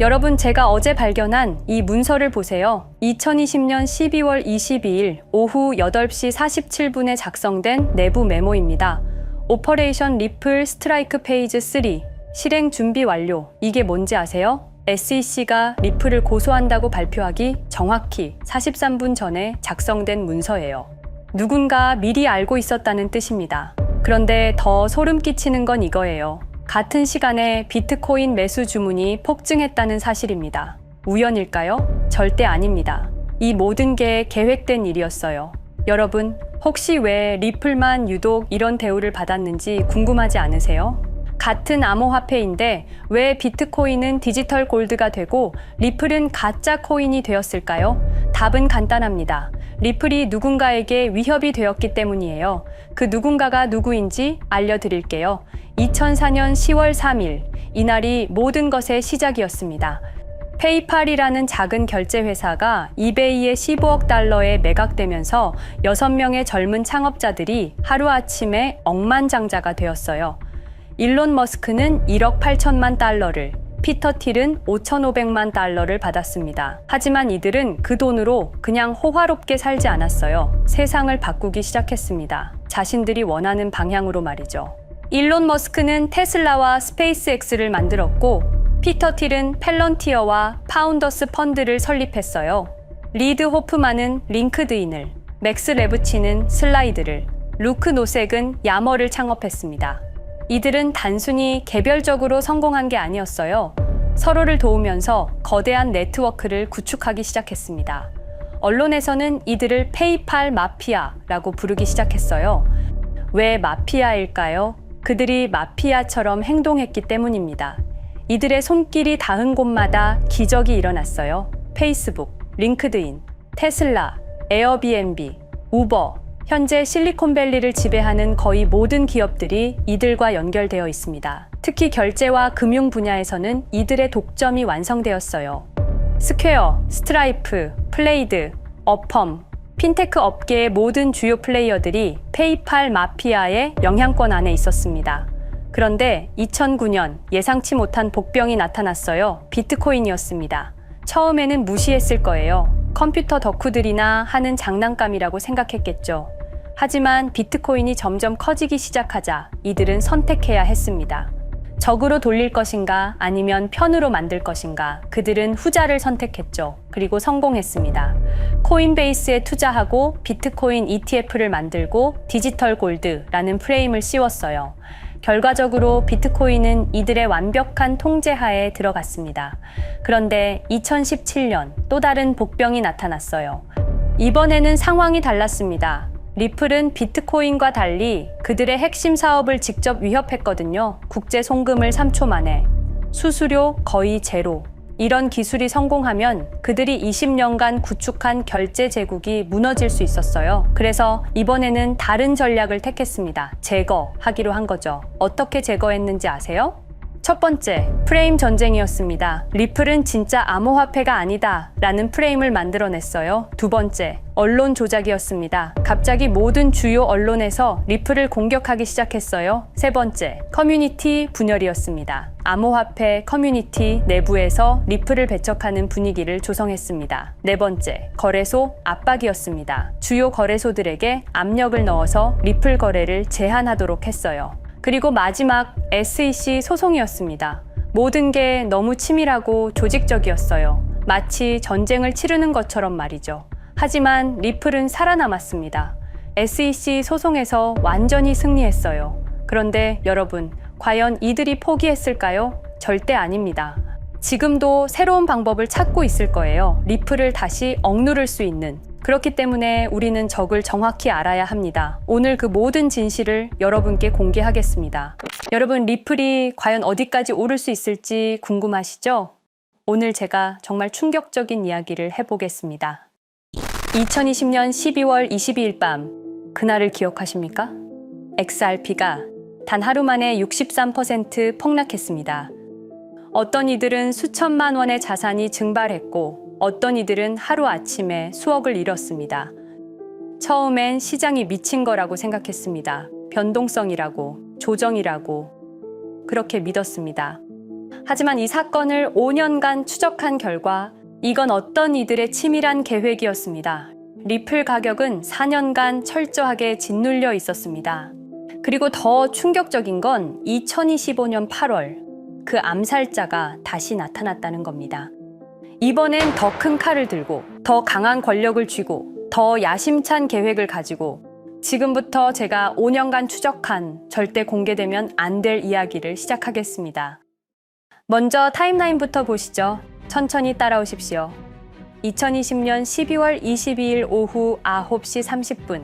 여러분, 제가 어제 발견한 이 문서를 보세요. 2020년 12월 22일 오후 8시 47분에 작성된 내부 메모입니다. 오퍼레이션 리플 스트라이크 페이즈 3. 실행 준비 완료. 이게 뭔지 아세요? SEC가 리플을 고소한다고 발표하기 정확히 43분 전에 작성된 문서예요. 누군가 미리 알고 있었다는 뜻입니다. 그런데 더 소름 끼치는 건 이거예요. 같은 시간에 비트코인 매수 주문이 폭증했다는 사실입니다. 우연일까요? 절대 아닙니다. 이 모든 게 계획된 일이었어요. 여러분, 혹시 왜 리플만 유독 이런 대우를 받았는지 궁금하지 않으세요? 같은 암호화폐인데 왜 비트코인은 디지털 골드가 되고 리플은 가짜 코인이 되었을까요? 답은 간단합니다. 리플이 누군가에게 위협이 되었기 때문이에요. 그 누군가가 누구인지 알려드릴게요. 2004년 10월 3일, 이날이 모든 것의 시작이었습니다. 페이팔이라는 작은 결제 회사가 이베이의 15억 달러에 매각되면서 6명의 젊은 창업자들이 하루아침에 억만장자가 되었어요. 일론 머스크는 1억 8천만 달러를, 피터 틸은 5,500만 달러를 받았습니다. 하지만 이들은 그 돈으로 그냥 호화롭게 살지 않았어요. 세상을 바꾸기 시작했습니다. 자신들이 원하는 방향으로 말이죠. 일론 머스크는 테슬라와 스페이스X를 만들었고, 피터 틸은 펠런티어와 파운더스 펀드를 설립했어요. 리드 호프만은 링크드인을, 맥스 레브치는 슬라이드를, 루크 노색은 야머를 창업했습니다. 이들은 단순히 개별적으로 성공한 게 아니었어요. 서로를 도우면서 거대한 네트워크를 구축하기 시작했습니다. 언론에서는 이들을 페이팔 마피아라고 부르기 시작했어요. 왜 마피아일까요? 그들이 마피아처럼 행동했기 때문입니다. 이들의 손길이 닿은 곳마다 기적이 일어났어요. 페이스북, 링크드인, 테슬라, 에어비앤비, 우버, 현재 실리콘밸리를 지배하는 거의 모든 기업들이 이들과 연결되어 있습니다. 특히 결제와 금융 분야에서는 이들의 독점이 완성되었어요. 스퀘어, 스트라이프, 플레이드, 어펌, 핀테크 업계의 모든 주요 플레이어들이 페이팔 마피아의 영향권 안에 있었습니다. 그런데 2009년 예상치 못한 복병이 나타났어요. 비트코인이었습니다. 처음에는 무시했을 거예요. 컴퓨터 덕후들이나 하는 장난감이라고 생각했겠죠. 하지만 비트코인이 점점 커지기 시작하자 이들은 선택해야 했습니다. 적으로 돌릴 것인가 아니면 편으로 만들 것인가 그들은 후자를 선택했죠. 그리고 성공했습니다. 코인베이스에 투자하고 비트코인 ETF를 만들고 디지털 골드라는 프레임을 씌웠어요. 결과적으로 비트코인은 이들의 완벽한 통제하에 들어갔습니다. 그런데 2017년 또 다른 복병이 나타났어요. 이번에는 상황이 달랐습니다. 리플은 비트코인과 달리 그들의 핵심 사업을 직접 위협했거든요. 국제 송금을 3초 만에. 수수료 거의 제로. 이런 기술이 성공하면 그들이 20년간 구축한 결제 제국이 무너질 수 있었어요. 그래서 이번에는 다른 전략을 택했습니다. 제거하기로 한 거죠. 어떻게 제거했는지 아세요? 첫 번째, 프레임 전쟁이었습니다. 리플은 진짜 암호화폐가 아니다. 라는 프레임을 만들어냈어요. 두 번째, 언론 조작이었습니다. 갑자기 모든 주요 언론에서 리플을 공격하기 시작했어요. 세 번째, 커뮤니티 분열이었습니다. 암호화폐 커뮤니티 내부에서 리플을 배척하는 분위기를 조성했습니다. 네 번째, 거래소 압박이었습니다. 주요 거래소들에게 압력을 넣어서 리플 거래를 제한하도록 했어요. 그리고 마지막 SEC 소송이었습니다. 모든 게 너무 치밀하고 조직적이었어요. 마치 전쟁을 치르는 것처럼 말이죠. 하지만 리플은 살아남았습니다. SEC 소송에서 완전히 승리했어요. 그런데 여러분, 과연 이들이 포기했을까요? 절대 아닙니다. 지금도 새로운 방법을 찾고 있을 거예요. 리플을 다시 억누를 수 있는. 그렇기 때문에 우리는 적을 정확히 알아야 합니다. 오늘 그 모든 진실을 여러분께 공개하겠습니다. 여러분, 리플이 과연 어디까지 오를 수 있을지 궁금하시죠? 오늘 제가 정말 충격적인 이야기를 해보겠습니다. 2020년 12월 22일 밤, 그날을 기억하십니까? XRP가 단 하루 만에 63% 폭락했습니다. 어떤 이들은 수천만 원의 자산이 증발했고, 어떤 이들은 하루아침에 수억을 잃었습니다. 처음엔 시장이 미친 거라고 생각했습니다. 변동성이라고, 조정이라고, 그렇게 믿었습니다. 하지만 이 사건을 5년간 추적한 결과 이건 어떤 이들의 치밀한 계획이었습니다. 리플 가격은 4년간 철저하게 짓눌려 있었습니다. 그리고 더 충격적인 건 2025년 8월 그 암살자가 다시 나타났다는 겁니다. 이번엔 더 큰 칼을 들고 더 강한 권력을 쥐고 더 야심찬 계획을 가지고 지금부터 제가 5년간 추적한 절대 공개되면 안 될 이야기를 시작하겠습니다. 먼저 타임라인부터 보시죠. 천천히 따라오십시오. 2020년 12월 22일 오후 9시 30분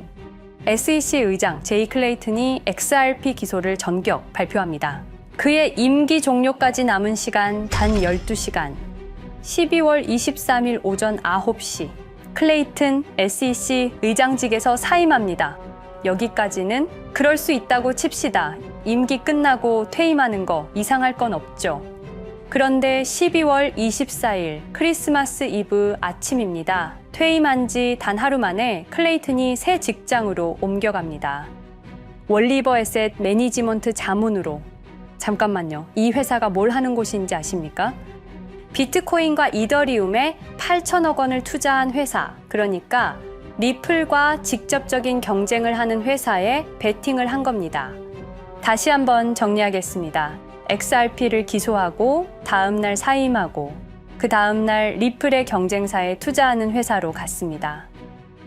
SEC 의장 제이 클레이튼이 XRP 기소를 전격 발표합니다. 그의 임기 종료까지 남은 시간 단 12시간. 12월 23일 오전 9시 클레이튼 SEC 의장직에서 사임합니다. 여기까지는 그럴 수 있다고 칩시다. 임기 끝나고 퇴임하는 거 이상할 건 없죠. 그런데 12월 24일 크리스마스 이브 아침입니다. 퇴임한 지 단 하루 만에 클레이튼이 새 직장으로 옮겨갑니다. 월리버 에셋 매니지먼트 자문으로 잠깐만요. 이 회사가 뭘 하는 곳인지 아십니까? 비트코인과 이더리움에 8천억 원을 투자한 회사, 그러니까 리플과 직접적인 경쟁을 하는 회사에 베팅을 한 겁니다. 다시 한번 정리하겠습니다. XRP를 기소하고 다음날 사임하고 그 다음날 리플의 경쟁사에 투자하는 회사로 갔습니다.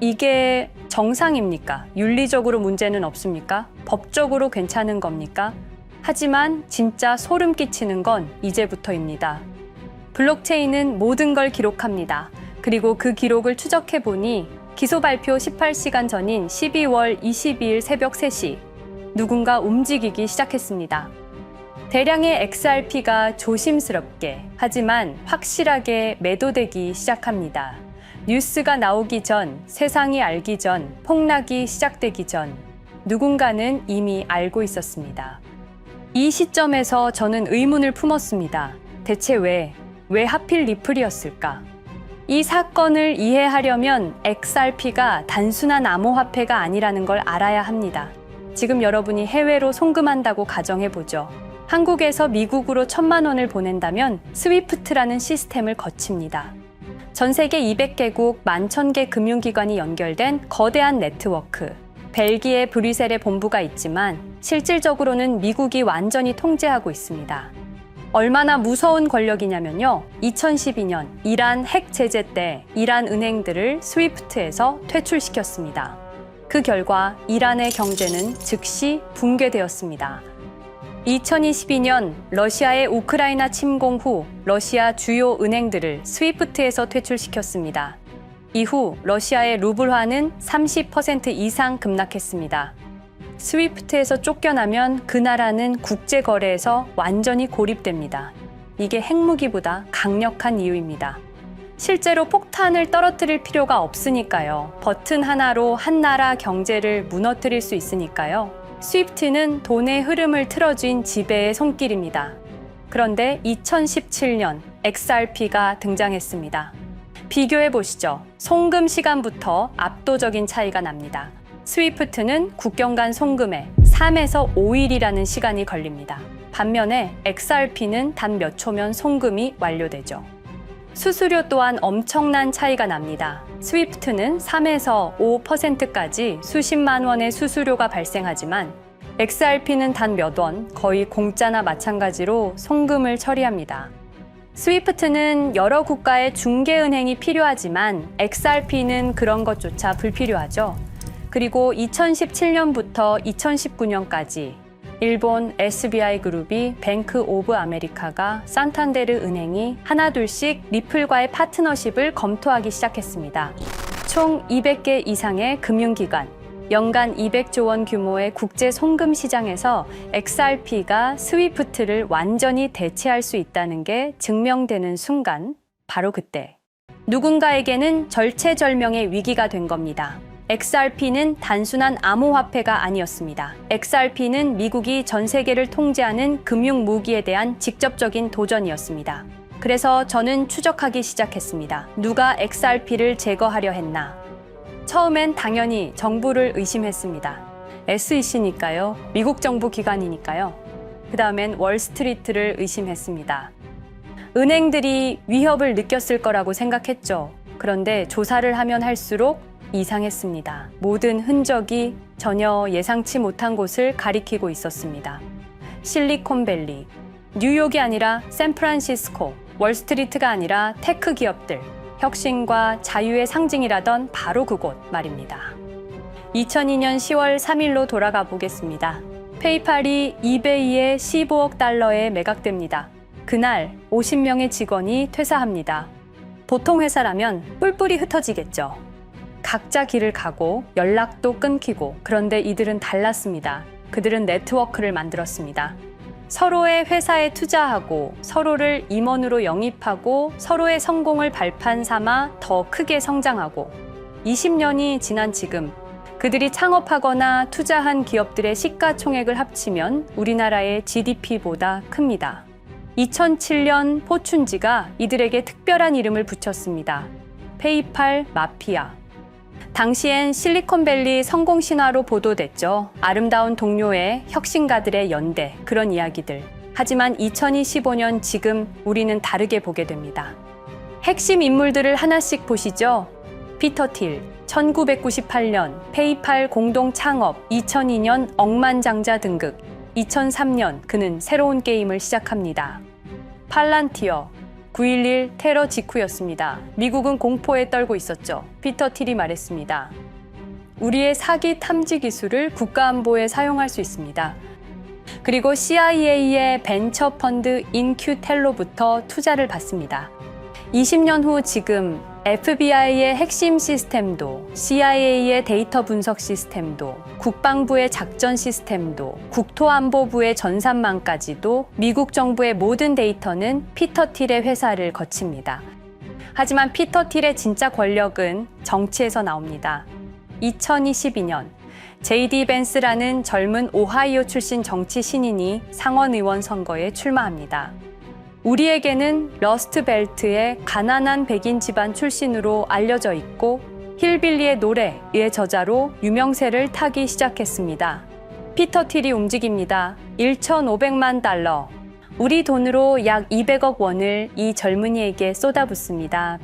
이게 정상입니까? 윤리적으로 문제는 없습니까? 법적으로 괜찮은 겁니까? 하지만 진짜 소름 끼치는 건 이제부터입니다. 블록체인은 모든 걸 기록합니다. 그리고 그 기록을 추적해 보니 기소 발표 18시간 전인 12월 22일 새벽 3시 누군가 움직이기 시작했습니다. 대량의 XRP가 조심스럽게 하지만 확실하게 매도되기 시작합니다. 뉴스가 나오기 전, 세상이 알기 전, 폭락이 시작되기 전 누군가는 이미 알고 있었습니다. 이 시점에서 저는 의문을 품었습니다. 대체 왜, 왜 하필 리플이었을까? 이 사건을 이해하려면 XRP가 단순한 암호화폐가 아니라는 걸 알아야 합니다. 지금 여러분이 해외로 송금한다고 가정해 보죠. 한국에서 미국으로 천만 원을 보낸다면 스위프트라는 시스템을 거칩니다. 전 세계 200개국 11,000개 금융기관이 연결된 거대한 네트워크. 벨기에 브뤼셀에 본부가 있지만 실질적으로는 미국이 완전히 통제하고 있습니다. 얼마나 무서운 권력이냐면요. 2012년 이란 핵 제재 때 이란 은행들을 스위프트에서 퇴출시켰습니다. 그 결과 이란의 경제는 즉시 붕괴되었습니다. 2022년 러시아의 우크라이나 침공 후 러시아 주요 은행들을 스위프트에서 퇴출시켰습니다. 이후 러시아의 루블화는 30% 이상 급락했습니다. 스위프트에서 쫓겨나면 그 나라는 국제 거래에서 완전히 고립됩니다. 이게 핵무기보다 강력한 이유입니다. 실제로 폭탄을 떨어뜨릴 필요가 없으니까요. 버튼 하나로 한 나라 경제를 무너뜨릴 수 있으니까요. 스위프트는 돈의 흐름을 틀어준 지배의 손길입니다. 그런데 2017년 XRP가 등장했습니다. 비교해 보시죠. 송금 시간부터 압도적인 차이가 납니다. 스위프트는 국경 간 송금에 3에서 5일이라는 시간이 걸립니다. 반면에 XRP는 단 몇 초면 송금이 완료되죠. 수수료 또한 엄청난 차이가 납니다. 스위프트는 3에서 5%까지 수십만 원의 수수료가 발생하지만 XRP는 단 몇 원, 거의 공짜나 마찬가지로 송금을 처리합니다. 스위프트는 여러 국가의 중개은행이 필요하지만 XRP는 그런 것조차 불필요하죠. 그리고 2017년부터 2019년까지 일본 SBI 그룹이 뱅크 오브 아메리카가 산탄데르 은행이 하나둘씩 리플과의 파트너십을 검토하기 시작했습니다. 총 200개 이상의 금융기관, 연간 200조 원 규모의 국제 송금 시장에서 XRP가 스위프트를 완전히 대체할 수 있다는 게 증명되는 순간, 바로 그때 누군가에게는 절체절명의 위기가 된 겁니다. XRP는 단순한 암호화폐가 아니었습니다. XRP는 미국이 전 세계를 통제하는 금융 무기에 대한 직접적인 도전이었습니다. 그래서 저는 추적하기 시작했습니다. 누가 XRP를 제거하려 했나? 처음엔 당연히 정부를 의심했습니다. SEC니까요. 미국 정부 기관이니까요. 그 다음엔 월스트리트를 의심했습니다. 은행들이 위협을 느꼈을 거라고 생각했죠. 그런데 조사를 하면 할수록 이상했습니다. 모든 흔적이 전혀 예상치 못한 곳을 가리키고 있었습니다. 실리콘밸리, 뉴욕이 아니라 샌프란시스코, 월스트리트가 아니라 테크 기업들, 혁신과 자유의 상징이라던 바로 그곳 말입니다. 2002년 10월 3일로 돌아가 보겠습니다. 페이팔이 이베이에 15억 달러에 매각됩니다. 그날 50명의 직원이 퇴사합니다. 보통 회사라면 뿔뿔이 흩어지겠죠. 각자 길을 가고 연락도 끊기고 그런데 이들은 달랐습니다. 그들은 네트워크를 만들었습니다. 서로의 회사에 투자하고 서로를 임원으로 영입하고 서로의 성공을 발판 삼아 더 크게 성장하고 20년이 지난 지금 그들이 창업하거나 투자한 기업들의 시가총액을 합치면 우리나라의 GDP보다 큽니다. 2007년 포춘지가 이들에게 특별한 이름을 붙였습니다. 페이팔 마피아. 당시엔 실리콘밸리 성공 신화로 보도됐죠. 아름다운 동료의 혁신가들의 연대, 그런 이야기들. 하지만 2025년 지금 우리는 다르게 보게 됩니다. 핵심 인물들을 하나씩 보시죠. 피터 틸, 1998년 페이팔 공동 창업, 2002년 억만장자 등극, 2003년 그는 새로운 게임을 시작합니다. 팔란티어, 9.11 테러 직후였습니다. 미국은 공포에 떨고 있었죠. 피터 틸이 말했습니다. 우리의 사기 탐지 기술을 국가안보에 사용할 수 있습니다. 그리고 CIA의 벤처 펀드 인큐텔로부터 투자를 받습니다. 20년 후 지금 FBI의 핵심 시스템도, CIA의 데이터 분석 시스템도, 국방부의 작전 시스템도, 국토안보부의 전산망까지도 미국 정부의 모든 데이터는 피터 틸의 회사를 거칩니다. 하지만 피터 틸의 진짜 권력은 정치에서 나옵니다. 2022년 제이디 벤스라는 젊은 오하이오 출신 정치 신인이 상원 의원 선거에 출마합니다. 우리에게는 러스트 벨트의 가난한 백인 집안 출신으로 알려져 있고 힐빌리의 노래의 저자로 유명세를 타기 시작했습니다. 피터 틸이 움직입니다. 1,500만 달러. 우리 돈으로 약 200억 원을 이 젊은이에게 쏟아붓습니다.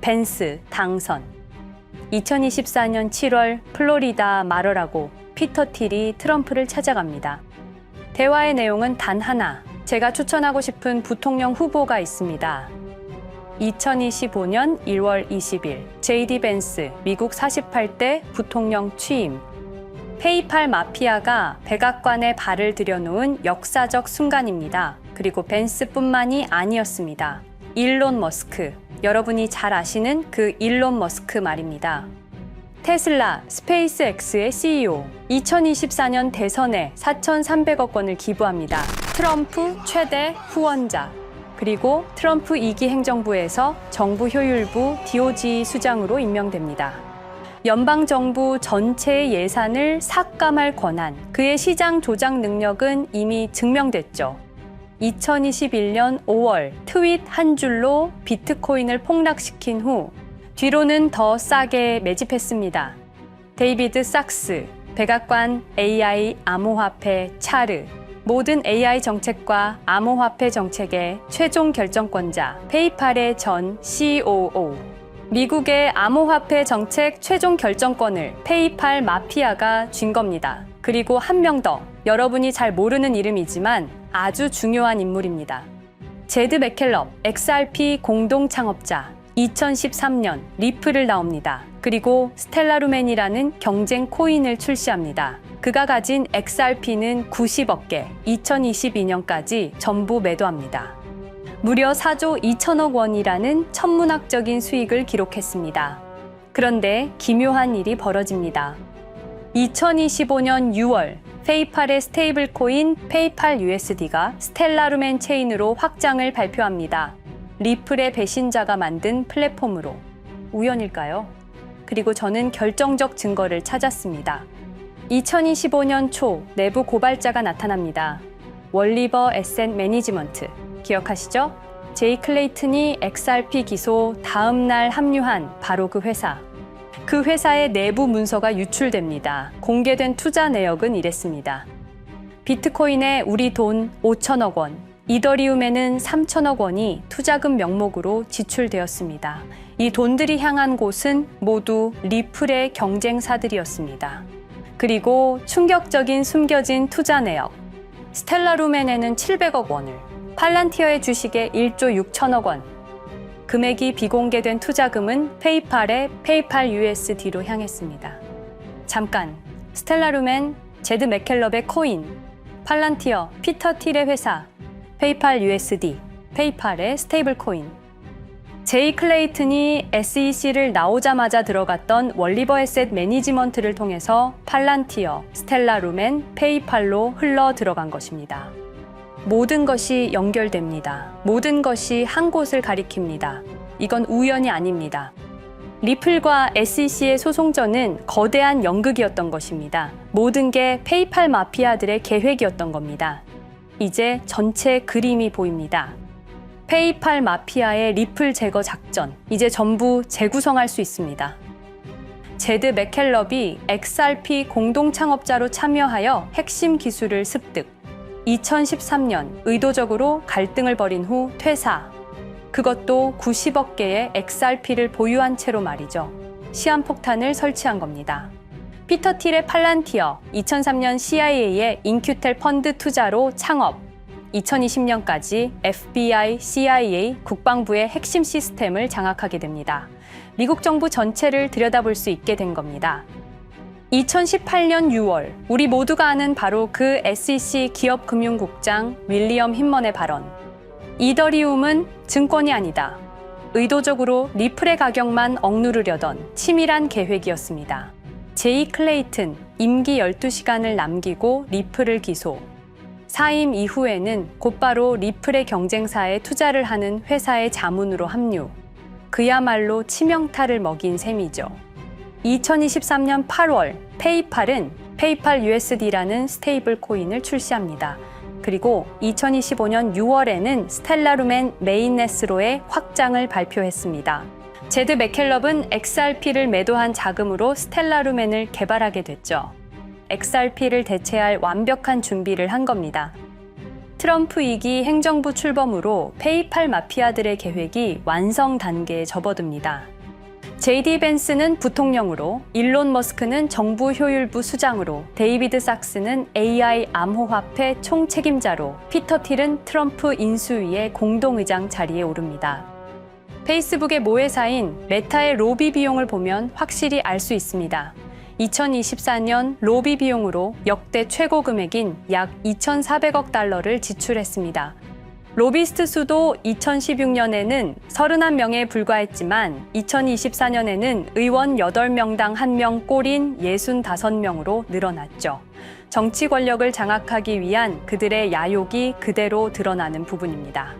벤스 당선. 2024년 7월 플로리다 마러라고 피터 틸이 트럼프를 찾아갑니다. 대화의 내용은 단 하나. 제가 추천하고 싶은 부통령 후보가 있습니다. 2025년 1월 20일 제이디 벤스 미국 48대 부통령 취임 페이팔 마피아가 백악관에 발을 들여놓은 역사적 순간입니다. 그리고 벤스뿐만이 아니었습니다. 일론 머스크 여러분이 잘 아시는 그 일론 머스크 말입니다. 테슬라, 스페이스X의 CEO 2024년 대선에 4,300억 원을 기부합니다. 트럼프 최대 후원자 그리고 트럼프 2기 행정부에서 정부 효율부 DOG 수장으로 임명됩니다. 연방정부 전체의 예산을 삭감할 권한, 그의 시장 조작 능력은 이미 증명됐죠. 2021년 5월 트윗 한 줄로 비트코인을 폭락시킨 후 뒤로는 더 싸게 매집했습니다. 데이비드 sak스, 백악관 AI 암호화폐 차르, 모든 AI 정책과 암호화폐 정책의 최종 결정권자 페이팔의 전 COO. 미국의 암호화폐 정책 최종 결정권을 페이팔 마피아가 쥔 겁니다. 그리고 한 명 더. 여러분이 잘 모르는 이름이지만 아주 중요한 인물입니다. 제드 맥켈럽, XRP 공동 창업자. 2013년 리플을 나옵니다. 그리고 스텔라루멘이라는 경쟁 코인을 출시합니다. 그가 가진 XRP는 90억 개, 2022년까지 전부 매도합니다. 무려 4조 2천억 원이라는 천문학적인 수익을 기록했습니다. 그런데 기묘한 일이 벌어집니다. 2025년 6월 페이팔의 스테이블 코인 페이팔 USD가 스텔라루멘 체인으로 확장을 발표합니다. 리플의 배신자가 만든 플랫폼으로 우연일까요? 그리고 저는 결정적 증거를 찾았습니다. 2025년 초 내부 고발자가 나타납니다. 월리버 에셋 매니지먼트 기억하시죠? 제이 클레이튼이 XRP 기소 다음 날 합류한 바로 그 회사. 그 회사의 내부 문서가 유출됩니다. 공개된 투자 내역은 이랬습니다. 비트코인에 우리 돈 5천억 원, 이더리움에는 3천억 원이 투자금 명목으로 지출되었습니다. 이 돈들이 향한 곳은 모두 리플의 경쟁사들이었습니다. 그리고 충격적인 숨겨진 투자 내역. 스텔라루멘에는 700억 원을, 팔란티어의 주식에 1조 6천억 원, 금액이 비공개된 투자금은 페이팔의 페이팔 USD로 향했습니다. 잠깐, 스텔라루멘, 제드 맥켈럽의 코인, 팔란티어, 피터 틸의 회사, 페이팔 USD, 페이팔의 스테이블 코인. 제이 클레이튼이 SEC를 나오자마자 들어갔던 월리버 에셋 매니지먼트를 통해서 팔란티어, 스텔라 루멘, 페이팔로 흘러 들어간 것입니다. 모든 것이 연결됩니다. 모든 것이 한 곳을 가리킵니다. 이건 우연이 아닙니다. 리플과 SEC의 소송전은 거대한 연극이었던 것입니다. 모든 게 페이팔 마피아들의 계획이었던 겁니다. 이제 전체 그림이 보입니다. 페이팔 마피아의 리플 제거 작전, 이제 전부 재구성할 수 있습니다. 제드 맥켈럽이 XRP 공동 창업자로 참여하여 핵심 기술을 습득. 2013년 의도적으로 갈등을 벌인 후 퇴사. 그것도 90억 개의 XRP를 보유한 채로 말이죠. 시한폭탄을 설치한 겁니다. 피터 틸의 팔란티어, 2003년 CIA의 인큐텔 펀드 투자로 창업, 2020년까지 FBI, CIA, 국방부의 핵심 시스템을 장악하게 됩니다. 미국 정부 전체를 들여다볼 수 있게 된 겁니다. 2018년 6월, 우리 모두가 아는 바로 그 SEC 기업금융국장 윌리엄 힌먼의 발언. 이더리움은 증권이 아니다. 의도적으로 리플의 가격만 억누르려던 치밀한 계획이었습니다. 제이 클레이튼 임기 12시간을 남기고 리플을 기소. 사임 이후에는 곧바로 리플의 경쟁사에 투자를 하는 회사의 자문으로 합류. 그야말로 치명타를 먹인 셈이죠. 2023년 8월 페이팔은 페이팔 USD라는 스테이블 코인을 출시합니다. 그리고 2025년 6월에는 스텔라루멘 메인네스로의 확장을 발표했습니다. 제드 맥켈럽은 XRP를 매도한 자금으로 스텔라루멘을 개발하게 됐죠. XRP를 대체할 완벽한 준비를 한 겁니다. 트럼프 2기 행정부 출범으로 페이팔 마피아들의 계획이 완성 단계에 접어듭니다. JD 벤스는 부통령으로, 일론 머스크는 정부 효율부 수장으로, 데이비드 sak스는 AI 암호화폐 총책임자로, 피터 틸은 트럼프 인수위의 공동의장 자리에 오릅니다. 페이스북의 모회사인 메타의 로비 비용을 보면 확실히 알 수 있습니다. 2024년 로비 비용으로 역대 최고 금액인 약 2,400억 달러를 지출했습니다. 로비스트 수도 2016년에는 31명에 불과했지만 2024년에는 의원 8명당 1명 꼴인 65명으로 늘어났죠. 정치 권력을 장악하기 위한 그들의 야욕이 그대로 드러나는 부분입니다.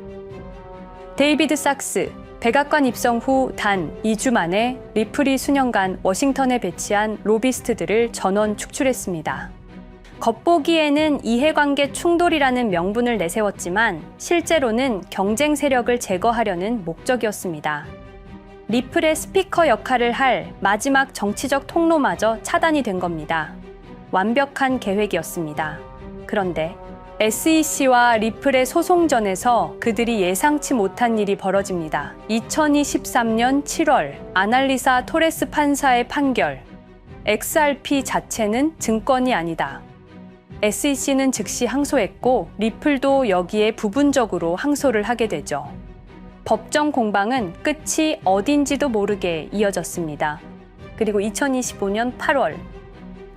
데이비드 sak스, 백악관 입성 후 단 2주 만에 리플이 수년간 워싱턴에 배치한 로비스트들을 전원 축출했습니다. 겉보기에는 이해관계 충돌이라는 명분을 내세웠지만 실제로는 경쟁 세력을 제거하려는 목적이었습니다. 리플의 스피커 역할을 할 마지막 정치적 통로마저 차단이 된 겁니다. 완벽한 계획이었습니다. 그런데 SEC와 리플의 소송전에서 그들이 예상치 못한 일이 벌어집니다. 2023년 7월 아날리사 토레스 판사의 판결. XRP 자체는 증권이 아니다. SEC는 즉시 항소했고 리플도 여기에 부분적으로 항소를 하게 되죠. 법정 공방은 끝이 어딘지도 모르게 이어졌습니다. 그리고 2025년 8월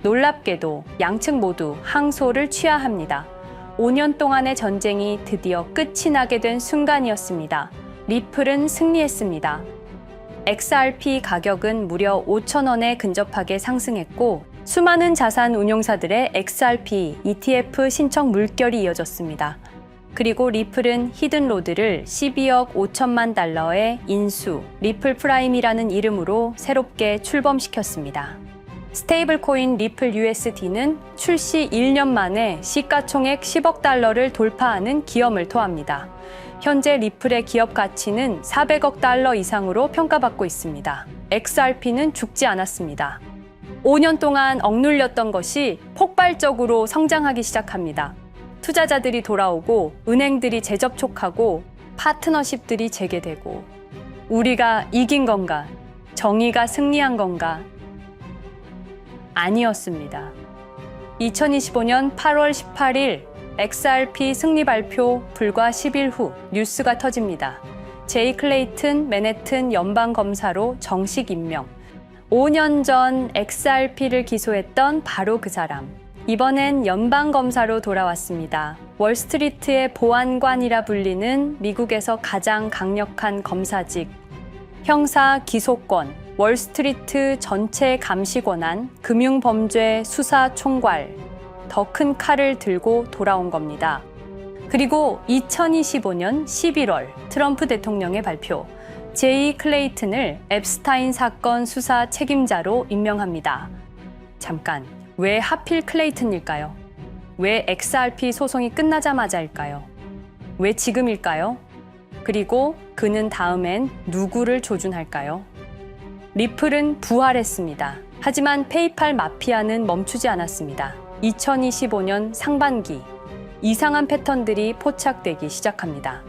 놀랍게도 양측 모두 항소를 취하합니다. 5년 동안의 전쟁이 드디어 끝이 나게 된 순간이었습니다. 리플은 승리했습니다. XRP 가격은 무려 5천원에 근접하게 상승했고 수많은 자산 운용사들의 XRP, ETF 신청 물결이 이어졌습니다. 그리고 리플은 히든로드를 12억 5천만 달러의 인수, 리플 프라임이라는 이름으로 새롭게 출범시켰습니다. 스테이블 코인 리플 USD는 출시 1년 만에 시가총액 10억 달러를 돌파하는 기염을 토합니다. 현재 리플의 기업 가치는 400억 달러 이상으로 평가받고 있습니다. XRP는 죽지 않았습니다. 5년 동안 억눌렸던 것이 폭발적으로 성장하기 시작합니다. 투자자들이 돌아오고 은행들이 재접촉하고 파트너십들이 재개되고 우리가 이긴 건가? 정의가 승리한 건가? 아니었습니다. 2025년 8월 18일 XRP 승리 발표 불과 10일 후 뉴스가 터집니다. 제이 클레이튼 맨해튼 연방 검사로 정식 임명. 5년 전 XRP를 기소했던 바로 그 사람. 이번엔 연방 검사로 돌아왔습니다. 월스트리트의 보안관이라 불리는 미국에서 가장 강력한 검사직. 형사 기소권, 월스트리트 전체 감시 권한, 금융범죄 수사 총괄, 더 큰 칼을 들고 돌아온 겁니다. 그리고 2025년 11월 트럼프 대통령의 발표, 제이 클레이튼을 앱스타인 사건 수사 책임자로 임명합니다. 잠깐, 왜 하필 클레이튼일까요? 왜 XRP 소송이 끝나자마자일까요? 왜 지금일까요? 그리고 그는 다음엔 누구를 조준할까요? 리플은 부활했습니다. 하지만 페이팔 마피아는 멈추지 않았습니다. 2025년 상반기 이상한 패턴들이 포착되기 시작합니다.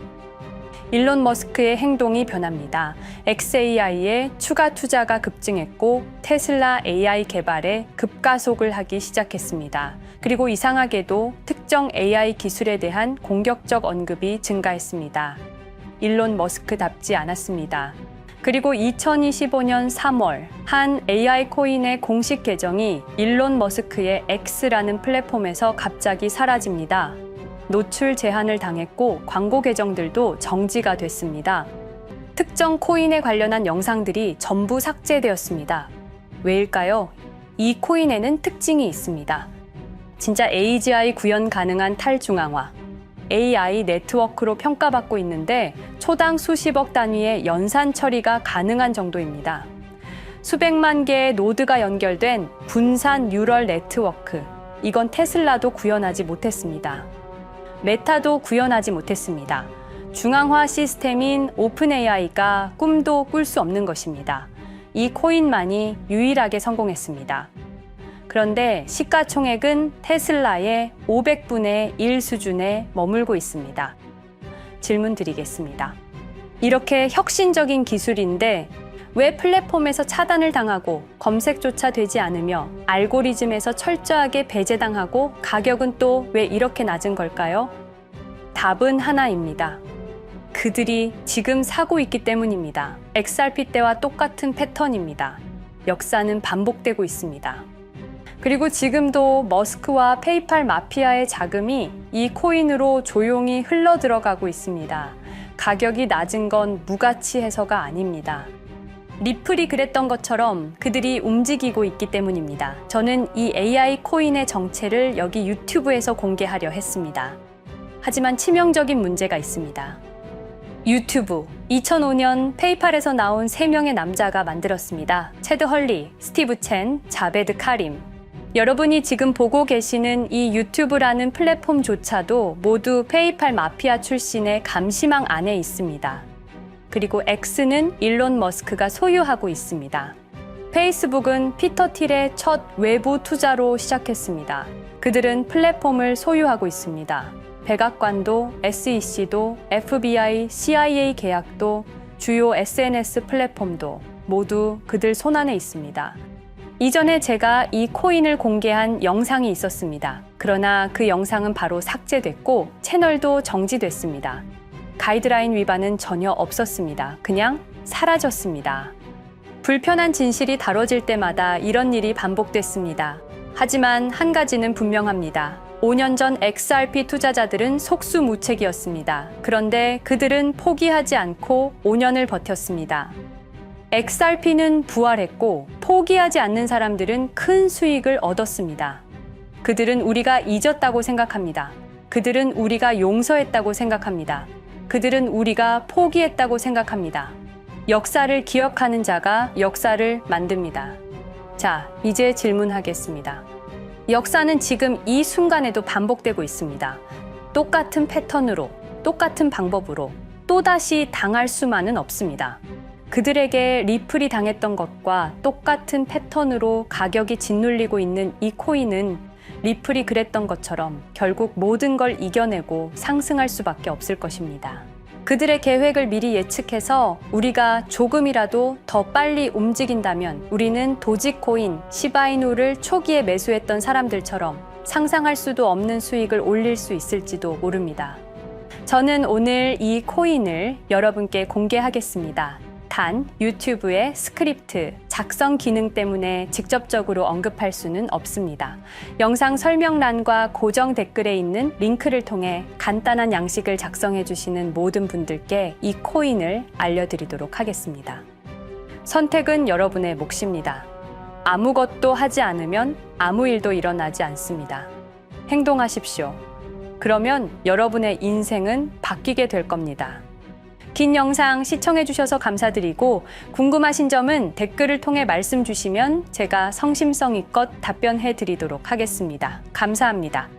일론 머스크의 행동이 변합니다. XAI에 추가 투자가 급증했고 테슬라 AI 개발에 급가속을 하기 시작했습니다. 그리고 이상하게도 특정 AI 기술에 대한 공격적 언급이 증가했습니다. 일론 머스크답지 않았습니다. 그리고 2025년 3월 한 AI 코인의 공식 계정이 일론 머스크의 X라는 플랫폼에서 갑자기 사라집니다. 노출 제한을 당했고 광고 계정들도 정지가 됐습니다. 특정 코인에 관련한 영상들이 전부 삭제되었습니다. 왜일까요? 이 코인에는 특징이 있습니다. 진짜 AGI 구현 가능한 탈중앙화, AI 네트워크로 평가받고 있는데 초당 수십억 단위의 연산 처리가 가능한 정도입니다. 수백만 개의 노드가 연결된 분산 뉴럴 네트워크. 이건 테슬라도 구현하지 못했습니다. 메타도 구현하지 못했습니다. 중앙화 시스템인 오픈 AI가 꿈도 꿀 수 없는 것입니다. 이 코인만이 유일하게 성공했습니다. 그런데 시가총액은 테슬라의 500분의 1 수준에 머물고 있습니다. 질문 드리겠습니다. 이렇게 혁신적인 기술인데 왜 플랫폼에서 차단을 당하고 검색조차 되지 않으며 알고리즘에서 철저하게 배제당하고 가격은 또 왜 이렇게 낮은 걸까요? 답은 하나입니다. 그들이 지금 사고 있기 때문입니다. XRP 때와 똑같은 패턴입니다. 역사는 반복되고 있습니다. 그리고 지금도 머스크와 페이팔 마피아의 자금이 이 코인으로 조용히 흘러 들어가고 있습니다. 가격이 낮은 건 무가치해서가 아닙니다. 리플이 그랬던 것처럼 그들이 움직이고 있기 때문입니다. 저는 이 AI 코인의 정체를 여기 유튜브에서 공개하려 했습니다. 하지만 치명적인 문제가 있습니다. 유튜브 2005년 페이팔에서 나온 3명의 남자가 만들었습니다. 체드 헐리, 스티브 첸, 자베드 카림. 여러분이 지금 보고 계시는 이 유튜브라는 플랫폼조차도 모두 페이팔 마피아 출신의 감시망 안에 있습니다. 그리고 X는 일론 머스크가 소유하고 있습니다. 페이스북은 피터 틸의 첫 외부 투자로 시작했습니다. 그들은 플랫폼을 소유하고 있습니다. 백악관도 SEC도 FBI, CIA 계약도 주요 SNS 플랫폼도 모두 그들 손안에 있습니다. 이전에 제가 이 코인을 공개한 영상이 있었습니다. 그러나 그 영상은 바로 삭제됐고 채널도 정지됐습니다. 가이드라인 위반은 전혀 없었습니다. 그냥 사라졌습니다. 불편한 진실이 다뤄질 때마다 이런 일이 반복됐습니다. 하지만 한 가지는 분명합니다. 5년 전 XRP 투자자들은 속수무책이었습니다. 그런데 그들은 포기하지 않고 5년을 버텼습니다. XRP는 부활했고 포기하지 않는 사람들은 큰 수익을 얻었습니다. 그들은 우리가 잊었다고 생각합니다. 그들은 우리가 용서했다고 생각합니다. 그들은 우리가 포기했다고 생각합니다. 역사를 기억하는 자가 역사를 만듭니다. 자, 이제 질문하겠습니다. 역사는 지금 이 순간에도 반복되고 있습니다. 똑같은 패턴으로, 똑같은 방법으로 또다시 당할 수만은 없습니다. 그들에게 리플이 당했던 것과 똑같은 패턴으로 가격이 짓눌리고 있는 이 코인은 리플이 그랬던 것처럼 결국 모든 걸 이겨내고 상승할 수밖에 없을 것입니다. 그들의 계획을 미리 예측해서 우리가 조금이라도 더 빨리 움직인다면 우리는 도지코인, 시바이누를 초기에 매수했던 사람들처럼 상상할 수도 없는 수익을 올릴 수 있을지도 모릅니다. 저는 오늘 이 코인을 여러분께 공개하겠습니다. 단 유튜브의 스크립트 작성 기능 때문에 직접적으로 언급할 수는 없습니다. 영상 설명란과 고정 댓글에 있는 링크를 통해 간단한 양식을 작성해 주시는 모든 분들께 이 코인을 알려드리도록 하겠습니다. 선택은 여러분의 몫입니다. 아무것도 하지 않으면 아무 일도 일어나지 않습니다. 행동하십시오. 그러면 여러분의 인생은 바뀌게 될 겁니다. 긴 영상 시청해주셔서 감사드리고 궁금하신 점은 댓글을 통해 말씀 주시면 제가 성심성의껏 답변해 드리도록 하겠습니다. 감사합니다.